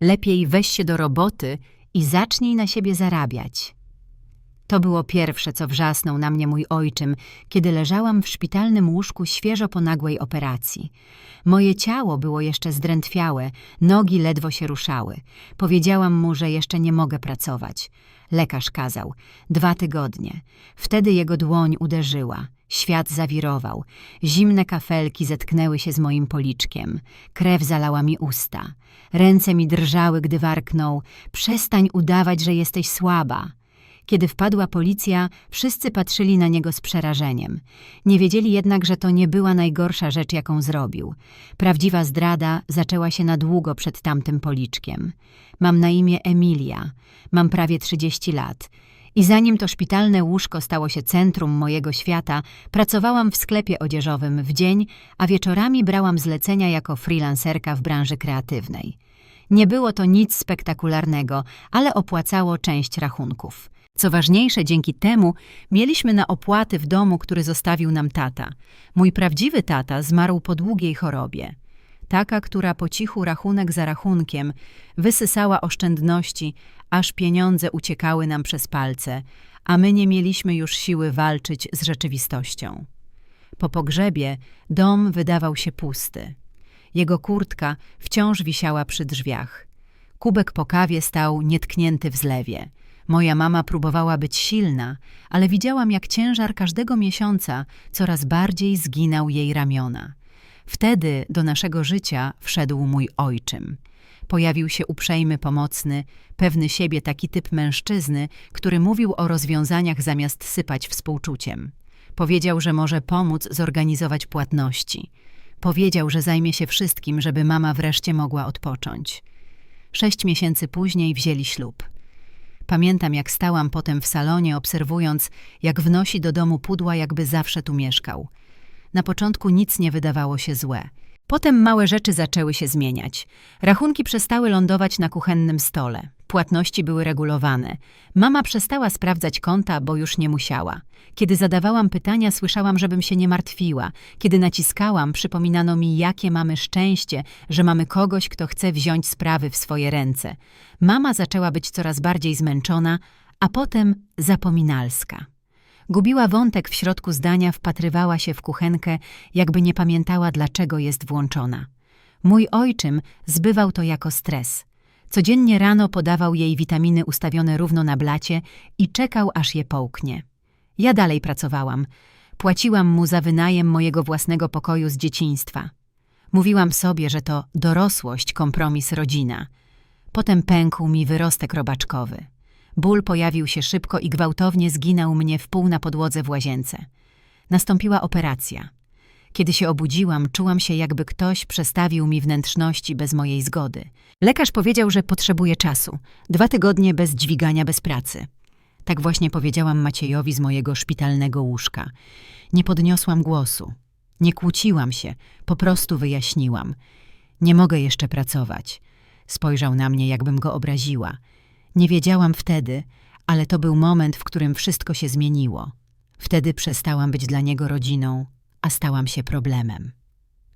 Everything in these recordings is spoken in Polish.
Lepiej weź się do roboty i zacznij na siebie zarabiać. To było pierwsze, co wrzasnął na mnie mój ojczym, kiedy leżałam w szpitalnym łóżku świeżo po nagłej operacji. Moje ciało było jeszcze zdrętwiałe, nogi ledwo się ruszały. Powiedziałam mu, że jeszcze nie mogę pracować. Lekarz kazał. Dwa tygodnie. Wtedy jego dłoń uderzyła. Świat zawirował. Zimne kafelki zetknęły się z moim policzkiem. Krew zalała mi usta. Ręce mi drżały, gdy warknął. Przestań udawać, że jesteś słaba. Kiedy wpadła policja, wszyscy patrzyli na niego z przerażeniem. Nie wiedzieli jednak, że to nie była najgorsza rzecz, jaką zrobił. Prawdziwa zdrada zaczęła się na długo przed tamtym policzkiem. Mam na imię Emilia, mam prawie 30 lat. I zanim to szpitalne łóżko stało się centrum mojego świata, pracowałam w sklepie odzieżowym w dzień, a wieczorami brałam zlecenia jako freelancerka w branży kreatywnej. Nie było to nic spektakularnego, ale opłacało część rachunków. Co ważniejsze, dzięki temu mieliśmy na opłaty w domu, który zostawił nam tata. Mój prawdziwy tata zmarł po długiej chorobie. Taka, która po cichu rachunek za rachunkiem wysysała oszczędności, aż pieniądze uciekały nam przez palce, a my nie mieliśmy już siły walczyć z rzeczywistością. Po pogrzebie dom wydawał się pusty. Jego kurtka wciąż wisiała przy drzwiach. Kubek po kawie stał nietknięty w zlewie. Moja mama próbowała być silna, ale widziałam, jak ciężar każdego miesiąca coraz bardziej zginał jej ramiona. Wtedy do naszego życia wszedł mój ojczym. Pojawił się uprzejmy, pomocny, pewny siebie taki typ mężczyzny, który mówił o rozwiązaniach zamiast sypać współczuciem. Powiedział, że może pomóc zorganizować płatności. Powiedział, że zajmie się wszystkim, żeby mama wreszcie mogła odpocząć. Sześć miesięcy później wzięli ślub. Pamiętam, jak stałam potem w salonie, obserwując, jak wnosi do domu pudła, jakby zawsze tu mieszkał. Na początku nic nie wydawało się złe. Potem małe rzeczy zaczęły się zmieniać. Rachunki przestały lądować na kuchennym stole. Płatności były regulowane. Mama przestała sprawdzać konta, bo już nie musiała. Kiedy zadawałam pytania, słyszałam, żebym się nie martwiła. Kiedy naciskałam, przypominano mi, jakie mamy szczęście, że mamy kogoś, kto chce wziąć sprawy w swoje ręce. Mama zaczęła być coraz bardziej zmęczona, a potem zapominalska. Gubiła wątek w środku zdania, wpatrywała się w kuchenkę, jakby nie pamiętała, dlaczego jest włączona. Mój ojczym zbywał to jako stres. Codziennie rano podawał jej witaminy ustawione równo na blacie i czekał, aż je połknie. Ja dalej pracowałam. Płaciłam mu za wynajem mojego własnego pokoju z dzieciństwa. Mówiłam sobie, że to dorosłość, kompromis, rodzina. Potem pękł mi wyrostek robaczkowy. Ból pojawił się szybko i gwałtownie zginął mnie w pół na podłodze w łazience. Nastąpiła operacja. Kiedy się obudziłam, czułam się, jakby ktoś przestawił mi wnętrzności bez mojej zgody. Lekarz powiedział, że potrzebuje czasu. Dwa tygodnie bez dźwigania, bez pracy. Tak właśnie powiedziałam Maciejowi z mojego szpitalnego łóżka. Nie podniosłam głosu. Nie kłóciłam się, po prostu wyjaśniłam. Nie mogę jeszcze pracować. Spojrzał na mnie, jakbym go obraziła. Nie wiedziałam wtedy, ale to był moment, w którym wszystko się zmieniło. Wtedy przestałam być dla niego rodziną, a stałam się problemem.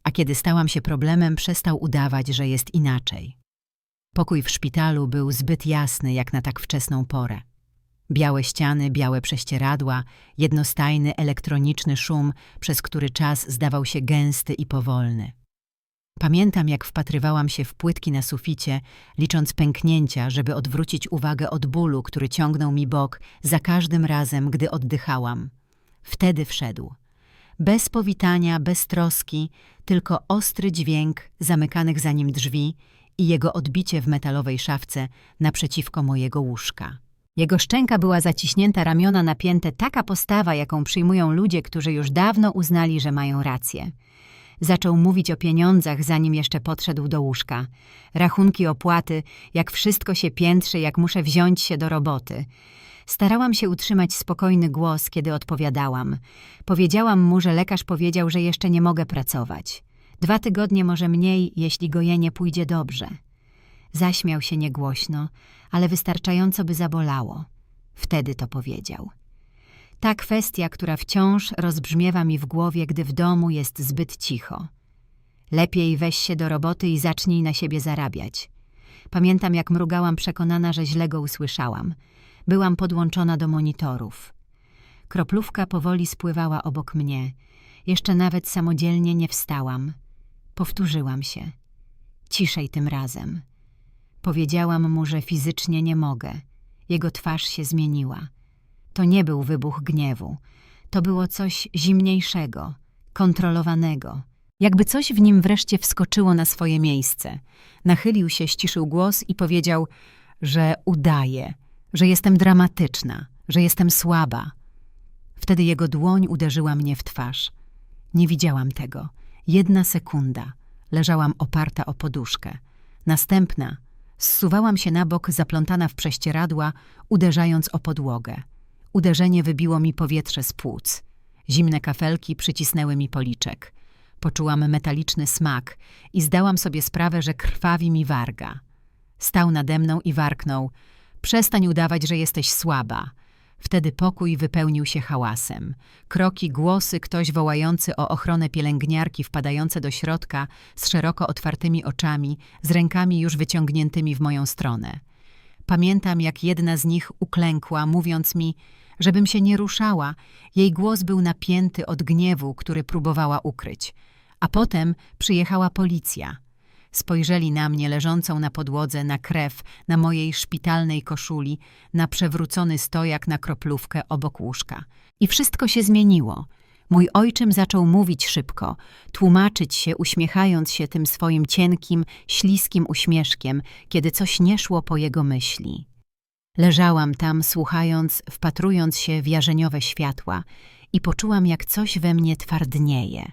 A kiedy stałam się problemem, przestał udawać, że jest inaczej. Pokój w szpitalu był zbyt jasny jak na tak wczesną porę. Białe ściany, białe prześcieradła, jednostajny elektroniczny szum, przez który czas zdawał się gęsty i powolny. Pamiętam, jak wpatrywałam się w płytki na suficie, licząc pęknięcia, żeby odwrócić uwagę od bólu, który ciągnął mi bok za każdym razem, gdy oddychałam. Wtedy wszedł. Bez powitania, bez troski, tylko ostry dźwięk zamykanych za nim drzwi i jego odbicie w metalowej szafce naprzeciwko mojego łóżka. Jego szczęka była zaciśnięta, ramiona napięte, taka postawa, jaką przyjmują ludzie, którzy już dawno uznali, że mają rację. Zaczął mówić o pieniądzach, zanim jeszcze podszedł do łóżka. Rachunki, opłaty, jak wszystko się piętrzy, jak muszę wziąć się do roboty. Starałam się utrzymać spokojny głos, kiedy odpowiadałam. Powiedziałam mu, że lekarz powiedział, że jeszcze nie mogę pracować. Dwa tygodnie, może mniej, jeśli gojenie pójdzie dobrze. Zaśmiał się niegłośno, ale wystarczająco by zabolało. Wtedy to powiedział. Ta kwestia, która wciąż rozbrzmiewa mi w głowie, gdy w domu jest zbyt cicho. Lepiej weź się do roboty i zacznij na siebie zarabiać. Pamiętam, jak mrugałam przekonana, że źle go usłyszałam. Byłam podłączona do monitorów. Kroplówka powoli spływała obok mnie. Jeszcze nawet samodzielnie nie wstałam. Powtórzyłam się. Ciszej tym razem. Powiedziałam mu, że fizycznie nie mogę. Jego twarz się zmieniła. To nie był wybuch gniewu. To było coś zimniejszego, kontrolowanego. Jakby coś w nim wreszcie wskoczyło na swoje miejsce. Nachylił się, ściszył głos i powiedział, że udaje, że jestem dramatyczna, że jestem słaba. Wtedy jego dłoń uderzyła mnie w twarz. Nie widziałam tego. Jedna sekunda. Leżałam oparta o poduszkę. Następna. Zsuwałam się na bok, zaplątana w prześcieradła, uderzając o podłogę. Uderzenie wybiło mi powietrze z płuc. Zimne kafelki przycisnęły mi policzek. Poczułam metaliczny smak i zdałam sobie sprawę, że krwawi mi warga. Stał nade mną i warknął. Przestań udawać, że jesteś słaba. Wtedy pokój wypełnił się hałasem. Kroki, głosy, ktoś wołający o ochronę pielęgniarki wpadające do środka z szeroko otwartymi oczami, z rękami już wyciągniętymi w moją stronę. Pamiętam, jak jedna z nich uklękła, mówiąc mi, żebym się nie ruszała. Jej głos był napięty od gniewu, który próbowała ukryć. A potem przyjechała policja. Spojrzeli na mnie leżącą na podłodze, na krew, na mojej szpitalnej koszuli, na przewrócony stojak na kroplówkę obok łóżka. I wszystko się zmieniło. Mój ojczym zaczął mówić szybko, tłumaczyć się, uśmiechając się tym swoim cienkim, śliskim uśmieszkiem, kiedy coś nie szło po jego myśli. Leżałam tam, słuchając, wpatrując się w jarzeniowe światła i poczułam, jak coś we mnie twardnieje.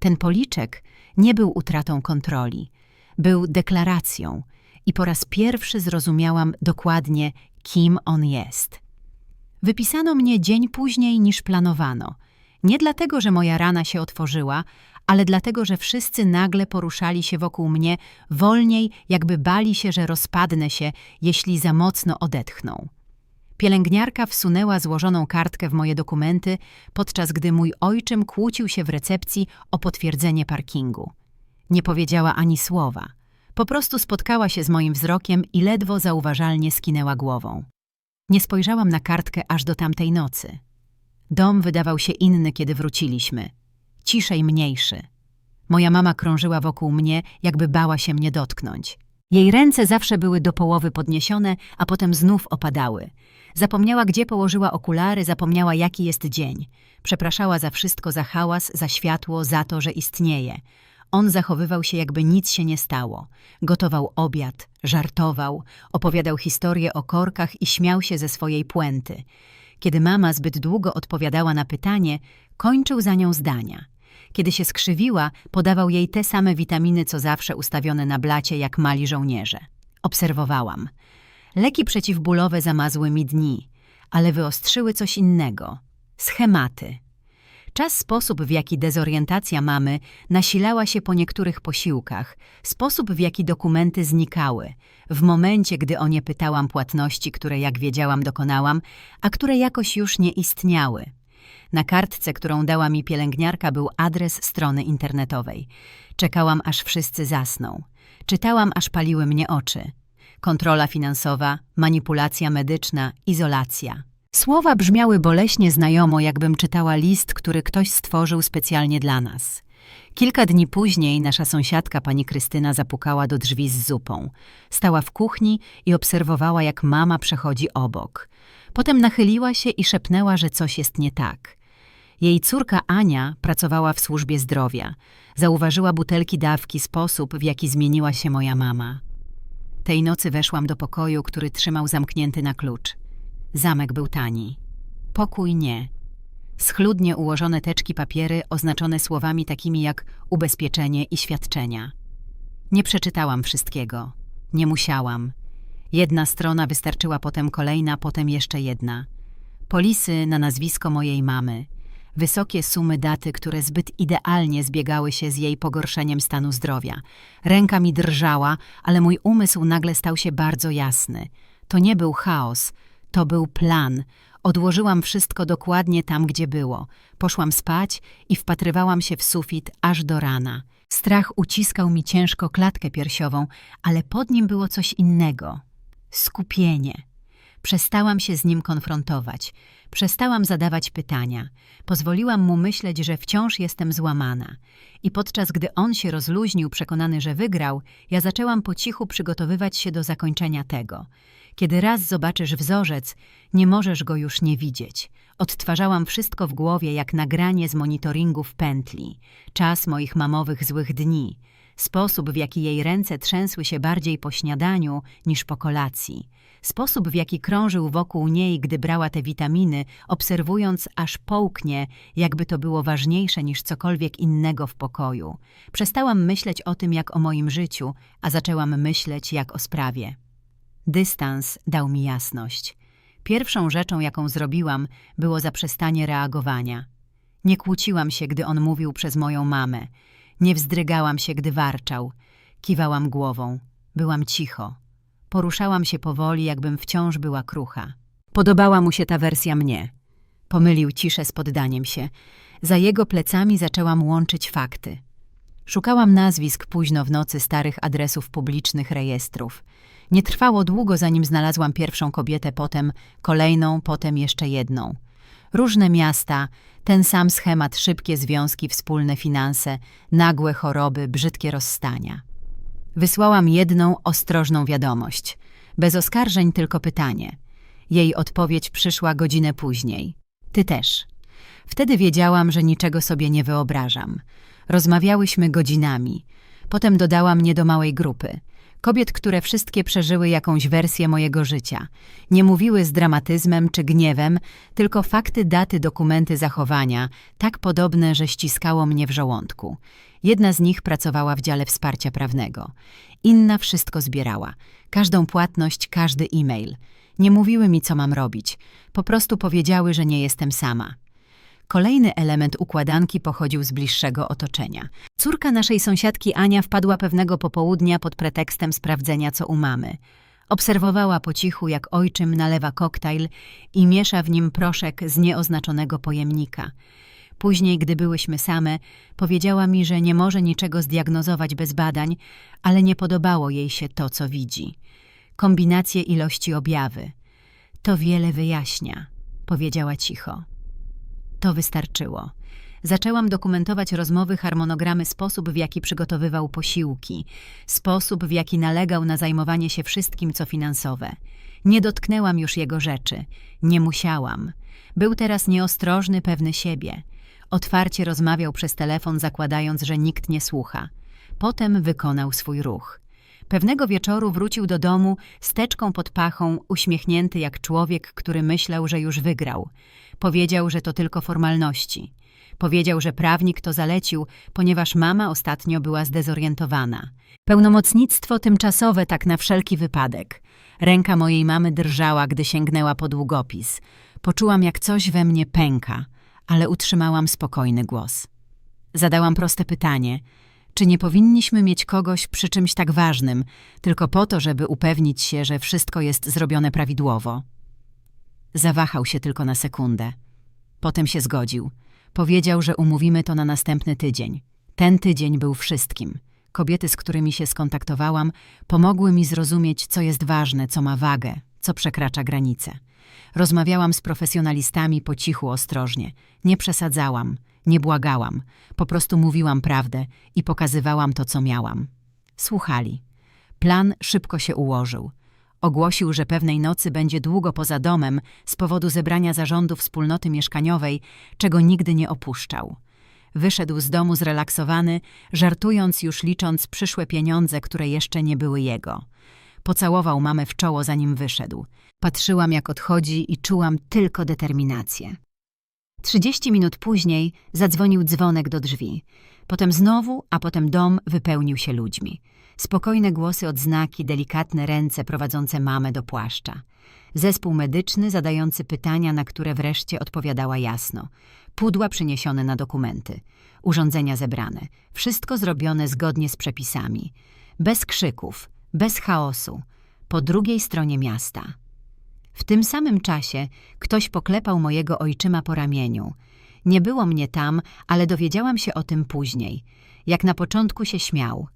Ten policzek nie był utratą kontroli, był deklaracją i po raz pierwszy zrozumiałam dokładnie, kim on jest. Wypisano mnie dzień później niż planowano. Nie dlatego, że moja rana się otworzyła, ale dlatego, że wszyscy nagle poruszali się wokół mnie wolniej, jakby bali się, że rozpadnę się, jeśli za mocno odetchną. Pielęgniarka wsunęła złożoną kartkę w moje dokumenty, podczas gdy mój ojczym kłócił się w recepcji o potwierdzenie parkingu. Nie powiedziała ani słowa. Po prostu spotkała się z moim wzrokiem i ledwo zauważalnie skinęła głową. Nie spojrzałam na kartkę aż do tamtej nocy. Dom wydawał się inny, kiedy wróciliśmy. Ciszej mniejszy. Moja mama krążyła wokół mnie, jakby bała się mnie dotknąć. Jej ręce zawsze były do połowy podniesione, a potem znów opadały. Zapomniała, gdzie położyła okulary, zapomniała, jaki jest dzień. Przepraszała za wszystko, za hałas, za światło, za to, że istnieje. On zachowywał się, jakby nic się nie stało. Gotował obiad, żartował, opowiadał historie o korkach i śmiał się ze swojej puenty. Kiedy mama zbyt długo odpowiadała na pytanie, kończył za nią zdania. Kiedy się skrzywiła, podawał jej te same witaminy, co zawsze ustawione na blacie, jak mali żołnierze. Obserwowałam. Leki przeciwbólowe zamazły mi dni, ale wyostrzyły coś innego. Schematy. Czas sposób, w jaki dezorientacja mamy, nasilała się po niektórych posiłkach, sposób, w jaki dokumenty znikały, w momencie, gdy o nie pytałam płatności, które jak wiedziałam dokonałam, a które jakoś już nie istniały. Na kartce, którą dała mi pielęgniarka, był adres strony internetowej. Czekałam, aż wszyscy zasną. Czytałam, aż paliły mnie oczy. Kontrola finansowa, manipulacja medyczna, izolacja. Słowa brzmiały boleśnie znajomo, jakbym czytała list, który ktoś stworzył specjalnie dla nas. Kilka dni później nasza sąsiadka, pani Krystyna, zapukała do drzwi z zupą. Stała w kuchni i obserwowała, jak mama przechodzi obok. Potem nachyliła się i szepnęła, że coś jest nie tak. Jej córka Ania pracowała w służbie zdrowia. Zauważyła butelki dawki, sposób, w jaki zmieniła się moja mama. Tej nocy weszłam do pokoju, który trzymał zamknięty na klucz. Zamek był tani. Pokój nie. Schludnie ułożone teczki papiery oznaczone słowami takimi jak ubezpieczenie i świadczenia. Nie przeczytałam wszystkiego. Nie musiałam. Jedna strona wystarczyła potem kolejna, potem jeszcze jedna. Polisy na nazwisko mojej mamy. Wysokie sumy daty, które zbyt idealnie zbiegały się z jej pogorszeniem stanu zdrowia. Ręka mi drżała, ale mój umysł nagle stał się bardzo jasny. To nie był chaos, to był plan. Odłożyłam wszystko dokładnie tam, gdzie było. Poszłam spać i wpatrywałam się w sufit aż do rana. Strach uciskał mi ciężko klatkę piersiową, ale pod nim było coś innego skupienie. Przestałam się z nim konfrontować, przestałam zadawać pytania, pozwoliłam mu myśleć, że wciąż jestem złamana. I podczas gdy on się rozluźnił, przekonany, że wygrał, ja zaczęłam po cichu przygotowywać się do zakończenia tego. Kiedy raz zobaczysz wzorzec, nie możesz go już nie widzieć. Odtwarzałam wszystko w głowie jak nagranie z monitoringu w pętli. Czas moich mamowych złych dni. Sposób, w jaki jej ręce trzęsły się bardziej po śniadaniu niż po kolacji. Sposób, w jaki krążył wokół niej, gdy brała te witaminy, obserwując aż połknie, jakby to było ważniejsze niż cokolwiek innego w pokoju. Przestałam myśleć o tym jak o moim życiu, a zaczęłam myśleć jak o sprawie. Dystans dał mi jasność. Pierwszą rzeczą, jaką zrobiłam, było zaprzestanie reagowania. Nie kłóciłam się, gdy on mówił przez moją mamę. Nie wzdrygałam się, gdy warczał. Kiwałam głową. Byłam cicho. Poruszałam się powoli, jakbym wciąż była krucha. Podobała mu się ta wersja mnie. Pomylił ciszę z poddaniem się. Za jego plecami zaczęłam łączyć fakty. Szukałam nazwisk późno w nocy starych adresów publicznych rejestrów. Nie trwało długo, zanim znalazłam pierwszą kobietę, potem kolejną, potem jeszcze jedną. Różne miasta, ten sam schemat, szybkie związki, wspólne finanse, nagłe choroby, brzydkie rozstania. Wysłałam jedną ostrożną wiadomość. Bez oskarżeń, tylko pytanie. Jej odpowiedź przyszła godzinę później. Ty też. Wtedy wiedziałam, że niczego sobie nie wyobrażam. Rozmawiałyśmy godzinami. Potem dodała mnie do małej grupy. Kobiet, które wszystkie przeżyły jakąś wersję mojego życia. Nie mówiły z dramatyzmem czy gniewem, tylko fakty, daty, dokumenty zachowania, tak podobne, że ściskało mnie w żołądku. Jedna z nich pracowała w dziale wsparcia prawnego. Inna wszystko zbierała. Każdą płatność, każdy e-mail. Nie mówiły mi, co mam robić. Po prostu powiedziały, że nie jestem sama. Kolejny element układanki pochodził z bliższego otoczenia. Córka naszej sąsiadki Ania wpadła pewnego popołudnia pod pretekstem sprawdzenia, co u mamy. Obserwowała po cichu, jak ojczym nalewa koktajl i miesza w nim proszek z nieoznaczonego pojemnika. Później, gdy byłyśmy same, powiedziała mi, że nie może niczego zdiagnozować bez badań, ale nie podobało jej się to, co widzi. Kombinacje ilości objawy. To wiele wyjaśnia, powiedziała cicho. To wystarczyło. Zaczęłam dokumentować rozmowy, harmonogramy, sposób, w jaki przygotowywał posiłki, sposób, w jaki nalegał na zajmowanie się wszystkim, co finansowe. Nie dotknęłam już jego rzeczy. Nie musiałam. Był teraz nieostrożny, pewny siebie. Otwarcie rozmawiał przez telefon, zakładając, że nikt nie słucha. Potem wykonał swój ruch. Pewnego wieczoru wrócił do domu z teczką pod pachą, uśmiechnięty jak człowiek, który myślał, że już wygrał. Powiedział, że to tylko formalności. Powiedział, że prawnik to zalecił, ponieważ mama ostatnio była zdezorientowana. Pełnomocnictwo tymczasowe tak na wszelki wypadek. Ręka mojej mamy drżała, gdy sięgnęła po długopis. Poczułam, jak coś we mnie pęka, ale utrzymałam spokojny głos. Zadałam proste pytanie – czy nie powinniśmy mieć kogoś przy czymś tak ważnym, tylko po to, żeby upewnić się, że wszystko jest zrobione prawidłowo? Zawahał się tylko na sekundę. Potem się zgodził. Powiedział, że umówimy to na następny tydzień. Ten tydzień był wszystkim. Kobiety, z którymi się skontaktowałam, pomogły mi zrozumieć, co jest ważne, co ma wagę, co przekracza granice. Rozmawiałam z profesjonalistami po cichu, ostrożnie. Nie przesadzałam, nie błagałam, po prostu mówiłam prawdę i pokazywałam to, co miałam. Słuchali. Plan szybko się ułożył. Ogłosił, że pewnej nocy będzie długo poza domem z powodu zebrania zarządu wspólnoty mieszkaniowej, czego nigdy nie opuszczał. Wyszedł z domu zrelaksowany, żartując już licząc przyszłe pieniądze, które jeszcze nie były jego. Pocałował mamę w czoło, zanim wyszedł. Patrzyłam, jak odchodzi i czułam tylko determinację. Trzydzieści minut później zadzwonił dzwonek do drzwi. Potem znowu, a potem dom wypełnił się ludźmi. Spokojne głosy odznaki, delikatne ręce prowadzące mamę do płaszcza. Zespół medyczny zadający pytania, na które wreszcie odpowiadała jasno. Pudła przyniesione na dokumenty. Urządzenia zebrane. Wszystko zrobione zgodnie z przepisami. Bez krzyków, bez chaosu. Po drugiej stronie miasta. W tym samym czasie ktoś poklepał mojego ojczyma po ramieniu. Nie było mnie tam, ale dowiedziałam się o tym później. Jak na początku się śmiał,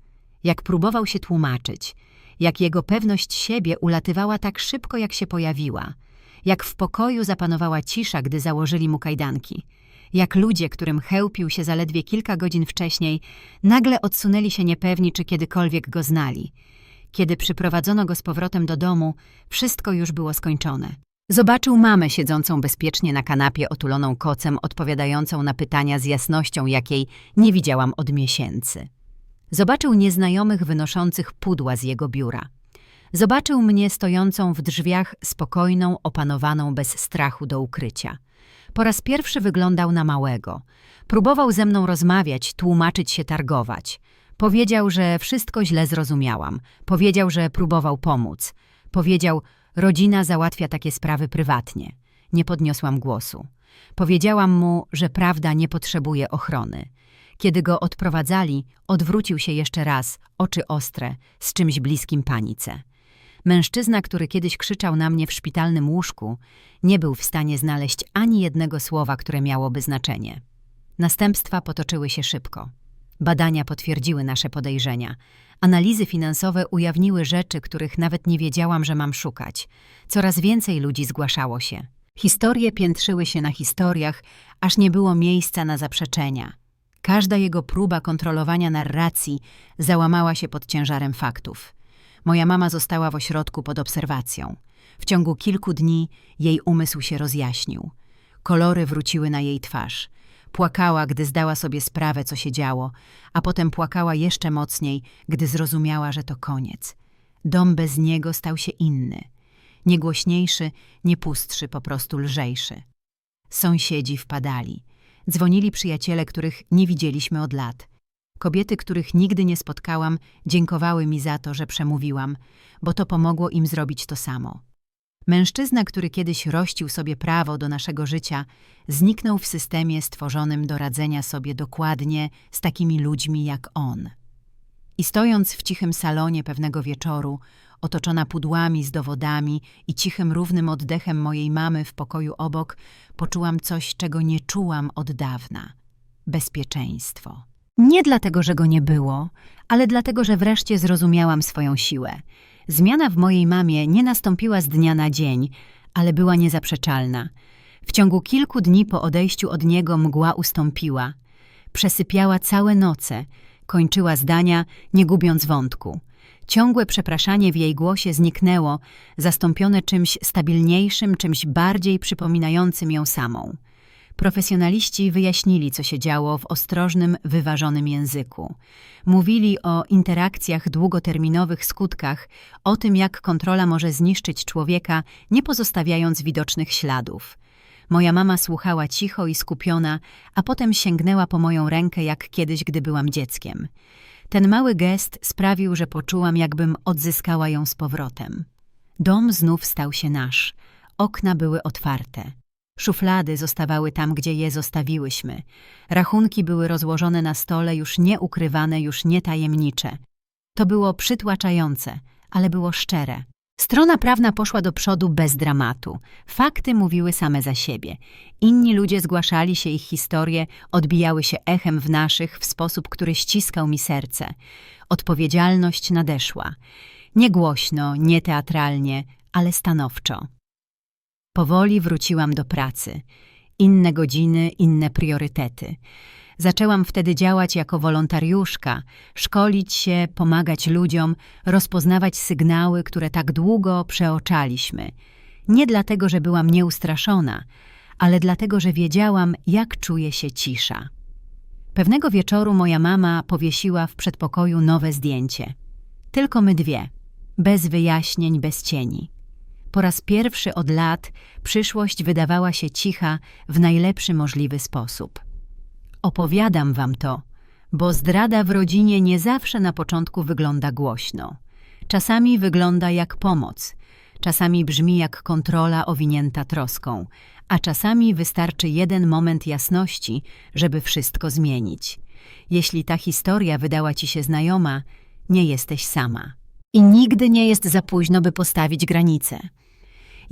jak próbował się tłumaczyć, jak jego pewność siebie ulatywała tak szybko, jak się pojawiła, jak w pokoju zapanowała cisza, gdy założyli mu kajdanki, jak ludzie, którym chełpił się zaledwie kilka godzin wcześniej, nagle odsunęli się niepewni, czy kiedykolwiek go znali. Kiedy przyprowadzono go z powrotem do domu, wszystko już było skończone. Zobaczył mamę siedzącą bezpiecznie na kanapie otuloną kocem, odpowiadającą na pytania z jasnością, jakiej nie widziałam od miesięcy. Zobaczył nieznajomych wynoszących pudła z jego biura. Zobaczył mnie stojącą w drzwiach, spokojną, opanowaną bez strachu do ukrycia. Po raz pierwszy wyglądał na małego. Próbował ze mną rozmawiać, tłumaczyć się, targować. Powiedział, że wszystko źle zrozumiałam. Powiedział, że próbował pomóc. Powiedział, rodzina załatwia takie sprawy prywatnie. Nie podniosłam głosu. Powiedziałam mu, że prawda nie potrzebuje ochrony. Kiedy go odprowadzali, odwrócił się jeszcze raz, oczy ostre, z czymś bliskim panice. Mężczyzna, który kiedyś krzyczał na mnie w szpitalnym łóżku, nie był w stanie znaleźć ani jednego słowa, które miałoby znaczenie. Następstwa potoczyły się szybko. Badania potwierdziły nasze podejrzenia. Analizy finansowe ujawniły rzeczy, których nawet nie wiedziałam, że mam szukać. Coraz więcej ludzi zgłaszało się. Historie piętrzyły się na historiach, aż nie było miejsca na zaprzeczenia. Każda jego próba kontrolowania narracji załamała się pod ciężarem faktów. Moja mama została w ośrodku pod obserwacją. W ciągu kilku dni jej umysł się rozjaśnił. Kolory wróciły na jej twarz. Płakała, gdy zdała sobie sprawę, co się działo, a potem płakała jeszcze mocniej, gdy zrozumiała, że to koniec. Dom bez niego stał się inny. Nie głośniejszy, nie pustszy, po prostu lżejszy. Sąsiedzi wpadali. Dzwonili przyjaciele, których nie widzieliśmy od lat. Kobiety, których nigdy nie spotkałam, dziękowały mi za to, że przemówiłam, bo to pomogło im zrobić to samo. Mężczyzna, który kiedyś rościł sobie prawo do naszego życia, zniknął w systemie stworzonym do radzenia sobie dokładnie z takimi ludźmi jak on. I stojąc w cichym salonie pewnego wieczoru, otoczona pudłami z dowodami i cichym, równym oddechem mojej mamy w pokoju obok, poczułam coś, czego nie czułam od dawna bezpieczeństwo. Nie dlatego, że go nie było, ale dlatego, że wreszcie zrozumiałam swoją siłę. Zmiana w mojej mamie nie nastąpiła z dnia na dzień, ale była niezaprzeczalna. W ciągu kilku dni po odejściu od niego mgła ustąpiła. Przesypiała całe noce, kończyła zdania, nie gubiąc wątku. Ciągłe przepraszanie w jej głosie zniknęło, zastąpione czymś stabilniejszym, czymś bardziej przypominającym ją samą. Profesjonaliści wyjaśnili, co się działo w ostrożnym, wyważonym języku. Mówili o interakcjach długoterminowych skutkach, o tym, jak kontrola może zniszczyć człowieka, nie pozostawiając widocznych śladów. Moja mama słuchała cicho i skupiona, a potem sięgnęła po moją rękę jak kiedyś, gdy byłam dzieckiem. Ten mały gest sprawił, że poczułam, jakbym odzyskała ją z powrotem. Dom znów stał się nasz. Okna były otwarte. Szuflady zostawały tam, gdzie je zostawiłyśmy. Rachunki były rozłożone na stole, już nie ukrywane, już nie tajemnicze. To było przytłaczające, ale było szczere. Strona prawna poszła do przodu bez dramatu. Fakty mówiły same za siebie. Inni ludzie zgłaszali się, ich historie odbijały się echem w naszych w sposób, który ściskał mi serce. Odpowiedzialność nadeszła. Nie głośno, nie teatralnie, ale stanowczo. Powoli wróciłam do pracy. Inne godziny, inne priorytety. Zaczęłam wtedy działać jako wolontariuszka, szkolić się, pomagać ludziom, rozpoznawać sygnały, które tak długo przeoczaliśmy. Nie dlatego, że byłam nieustraszona, ale dlatego, że wiedziałam, jak czuje się cisza. Pewnego wieczoru moja mama powiesiła w przedpokoju nowe zdjęcie. Tylko my dwie, bez wyjaśnień, bez cieni. Po raz pierwszy od lat przyszłość wydawała się cicha w najlepszy możliwy sposób. Opowiadam wam to, bo zdrada w rodzinie nie zawsze na początku wygląda głośno. Czasami wygląda jak pomoc, czasami brzmi jak kontrola owinięta troską, a czasami wystarczy jeden moment jasności, żeby wszystko zmienić. Jeśli ta historia wydała ci się znajoma, nie jesteś sama. I nigdy nie jest za późno, by postawić granice.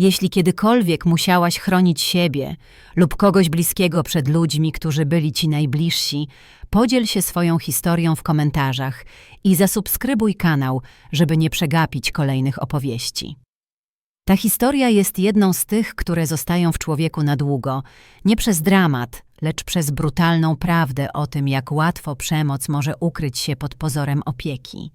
Jeśli kiedykolwiek musiałaś chronić siebie lub kogoś bliskiego przed ludźmi, którzy byli ci najbliżsi, podziel się swoją historią w komentarzach i zasubskrybuj kanał, żeby nie przegapić kolejnych opowieści. Ta historia jest jedną z tych, które zostają w człowieku na długo, nie przez dramat, lecz przez brutalną prawdę o tym, jak łatwo przemoc może ukryć się pod pozorem opieki.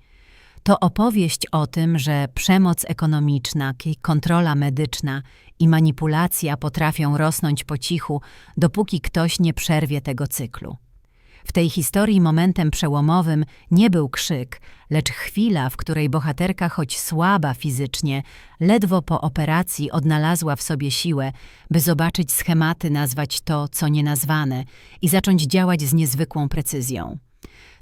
To opowieść o tym, że przemoc ekonomiczna, kontrola medyczna i manipulacja potrafią rosnąć po cichu, dopóki ktoś nie przerwie tego cyklu. W tej historii momentem przełomowym nie był krzyk, lecz chwila, w której bohaterka, choć słaba fizycznie, ledwo po operacji odnalazła w sobie siłę, by zobaczyć schematy, nazwać to, co nienazwane i zacząć działać z niezwykłą precyzją.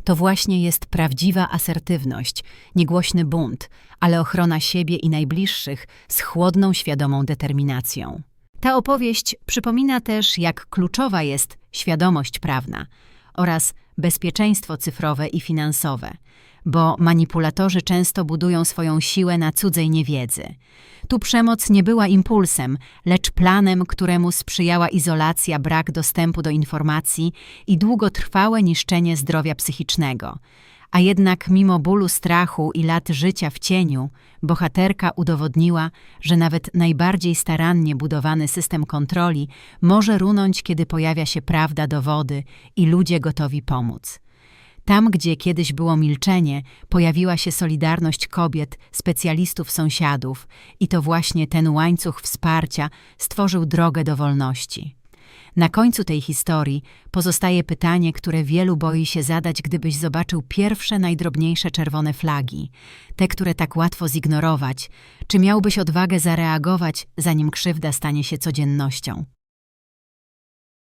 To właśnie jest prawdziwa asertywność, niegłośny bunt, ale ochrona siebie i najbliższych z chłodną, świadomą determinacją. Ta opowieść przypomina też, jak kluczowa jest świadomość prawna oraz bezpieczeństwo cyfrowe i finansowe, bo manipulatorzy często budują swoją siłę na cudzej niewiedzy. Tu przemoc nie była impulsem, lecz planem, któremu sprzyjała izolacja, brak dostępu do informacji i długotrwałe niszczenie zdrowia psychicznego. A jednak mimo bólu strachu i lat życia w cieniu, bohaterka udowodniła, że nawet najbardziej starannie budowany system kontroli może runąć, kiedy pojawia się prawda dowody i ludzie gotowi pomóc. Tam, gdzie kiedyś było milczenie, pojawiła się solidarność kobiet, specjalistów, sąsiadów i to właśnie ten łańcuch wsparcia stworzył drogę do wolności. Na końcu tej historii pozostaje pytanie, które wielu boi się zadać, gdybyś zobaczył pierwsze najdrobniejsze czerwone flagi, te, które tak łatwo zignorować. Czy miałbyś odwagę zareagować, zanim krzywda stanie się codziennością?